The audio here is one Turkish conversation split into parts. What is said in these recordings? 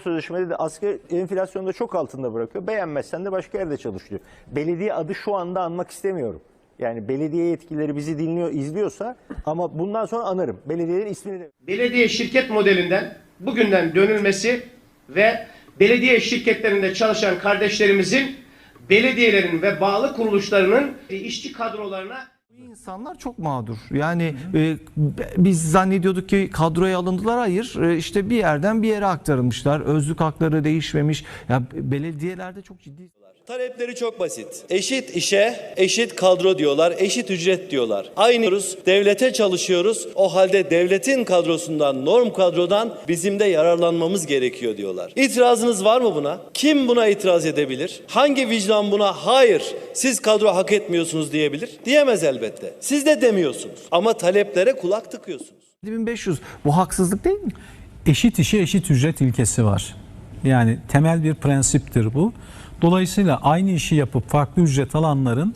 Sözleşmede de asgari enflasyonda çok altında bırakıyor. Beğenmezsen de başka yerde çalışıyor. Belediye adı şu anda anmak istemiyorum. Yani belediye yetkilileri bizi dinliyor, izliyorsa ama bundan sonra anarım. Belediyelerin ismini de belediye şirket modelinden bugünden dönülmesi ve belediye şirketlerinde çalışan kardeşlerimizin belediyelerin ve bağlı kuruluşlarının işçi kadrolarına İnsanlar çok mağdur. Yani e, biz zannediyorduk ki kadroya alındılar. Hayır. E, işte bir yerden bir yere aktarılmışlar. Özlük hakları değişmemiş. Ya belediyelerde çok ciddi Talepleri çok basit. Eşit işe eşit kadro diyorlar, eşit ücret diyorlar. Aynı diyoruz, devlete çalışıyoruz. O halde devletin kadrosundan, norm kadrodan bizim de yararlanmamız gerekiyor diyorlar. İtirazınız var mı buna? Kim buna itiraz edebilir? Hangi vicdan buna hayır siz kadro hak etmiyorsunuz diyebilir? Diyemez elbette. Siz de demiyorsunuz. Ama taleplere kulak tıkıyorsunuz. 7500. Bu haksızlık değil mi? eşit işe eşit ücret ilkesi var. Yani temel bir prensiptir bu. Dolayısıyla aynı işi yapıp farklı ücret alanların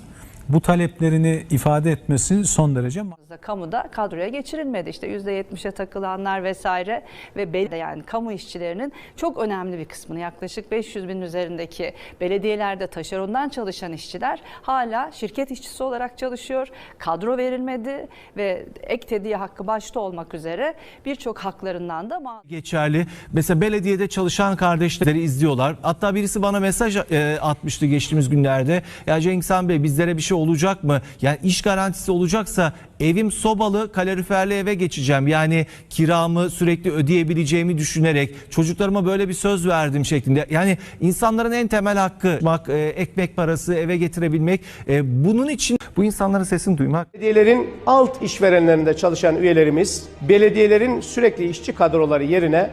bu taleplerini ifade etmesi son derece da kamuda kadroya geçirilmedi. İşte %70'e takılanlar vesaire ve belli yani kamu işçilerinin çok önemli bir kısmını yaklaşık 500 bin üzerindeki belediyelerde taşerondan çalışan işçiler hala şirket işçisi olarak çalışıyor. Kadro verilmedi ve ek tediye hakkı başta olmak üzere birçok haklarından da geçerli. Mesela belediyede çalışan kardeşleri izliyorlar. Hatta birisi bana mesaj e, atmıştı geçtiğimiz günlerde. Ya Cengiz Han Bey bizlere bir şey olacak mı? Yani iş garantisi olacaksa evim sobalı kaloriferli eve geçeceğim. Yani kiramı sürekli ödeyebileceğimi düşünerek çocuklarıma böyle bir söz verdim şeklinde. Yani insanların en temel hakkı bak e, ekmek parası eve getirebilmek. E, bunun için bu insanların sesini duymak belediyelerin alt işverenlerinde çalışan üyelerimiz belediyelerin sürekli işçi kadroları yerine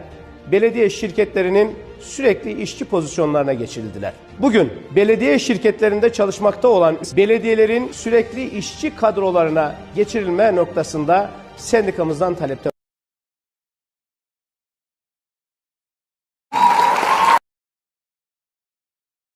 belediye şirketlerinin sürekli işçi pozisyonlarına geçirildiler. Bugün belediye şirketlerinde çalışmakta olan belediyelerin sürekli işçi kadrolarına geçirilme noktasında sendikamızdan talepte